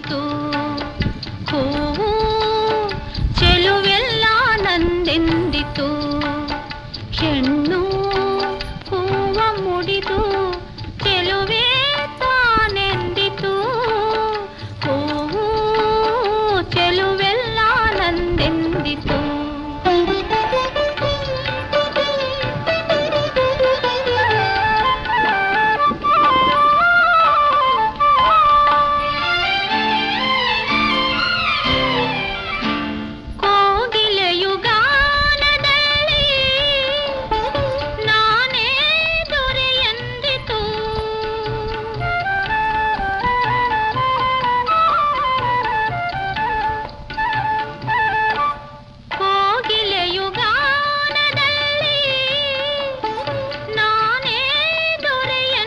నీతో కోవు చెలువెల్లా నందెందితో